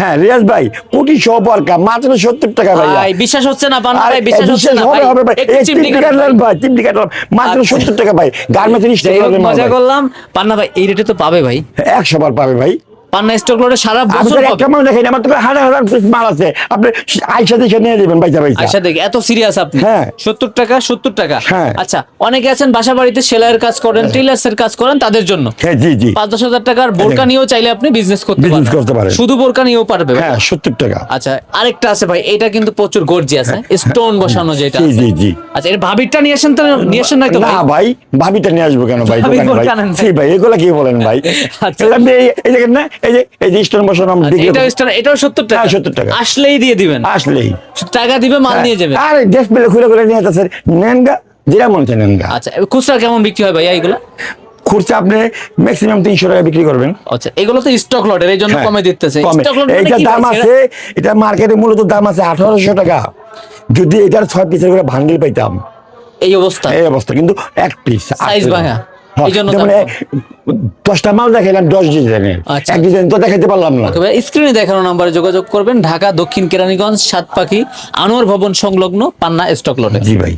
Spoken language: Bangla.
হ্যাঁ রিয়াজ ভাই কোটি সহ পরকা মাত্র সত্তর টাকা ভাই ভাই বিশ্বাস হচ্ছে না পান্না আর ভাই বিশ্বাস হচ্ছে না হবে ভাই। হবে ভাই। চিমটি কাটলাম ভাই। চিমটি কাটলাম। মাত্র আচ্ছা। সত্তর টাকা ভাই গার্মেন্টস মজা করলাম। পান্না ভাই এই রেটে তো পাবে ভাই। একশো বার পাবে ভাই। পান্না স্টক লটে সারা বছর একটা মাল দেখেন আমার তো হাজার হাজার মাল আছে। আপনি আইসা দেখে নিয়ে যাবেন পয়সা পয়সা। আচ্ছা দেখ এত সিরিয়াস আপনি। হ্যাঁ। টাকা সত্তর টাকা। হ্যাঁ। আচ্ছা অনেকে আছেন বাসা বাড়িতে সেলাইয়ের কাজ করেন টেলার্স এর কাজ করেন তাদের জন্য। হ্যাঁ জি জি। দশ হাজার টাকার বোরকা নিয়েও চাইলে আপনি বিজনেস করতে Business পারবেন। করতে পারেন। শুধু বোরকা নিয়েও পারবে হ্যাঁ সত্তর টাকা। আচ্ছা আরেকটা আছে ভাই এটা কিন্তু প্রচুর গর্জি আছে স্টোন বসানো যেটা জি, জি, জি। আচ্ছা এর ভাবিরটা নিয়ে আসেন তো নিয়ে আসেন না তো না ভাই? ভাবিটা নিয়ে আসব কেন ভাই দোকানে ভাই? নেন? ভাই। এগুলা কি বলেন ভাই? আচ্ছা। আপনি এই- দেখেন না এই যে এই যে স্টোন বসানো আমি আচ্ছা, বিক্রি স্টোন এটাও সত্তর টাকা? হ্যাঁ, 70 টাকা। আসলেই দিয়ে দিবেন? আসলেই। টাকা দিবে মাল নিয়ে যাবে? হ্যাঁ। আরে ড্রেস পেলে খুলে খুলে নিয়ে যাচ্ছে নেন গা যেটা মনে হচ্ছে নেন গা আচ্ছা খুচরা কেমন বিক্রি হয় ভাইয়া এগুলো? খুরচা আপনি ম্যাক্সিমাম তিনশো টাকা বিক্রি করবেন। আচ্ছা এগুলো তো স্টক লটের এই জন্য হ্যাঁ, কমে দিতেছে। স্টক লট কি দাম আছে এটা মার্কেটে মূলত দাম আছে আঠারোশো টাকা। যদি এটার ছয় পিসের করে ভাঙ্গিল পাইতাম। এই অবস্থা। এই অবস্থা কিন্তু এক পিস সাইজ ভাঙা। এ- দশটা মাল দেখাইলাম দশ ডিজাইনের। আচ্ছা। এক ডিজাইন তো দেখাইতে পারলাম না। স্ক্রিনে দেখানো নাম্বারে যোগাযোগ করবেন। ঢাকা দক্ষিণ কেরানীগঞ্জ সাতপাখি আনোয়ার ভবন সংলগ্ন পান্না স্টক লটে জি ভাই।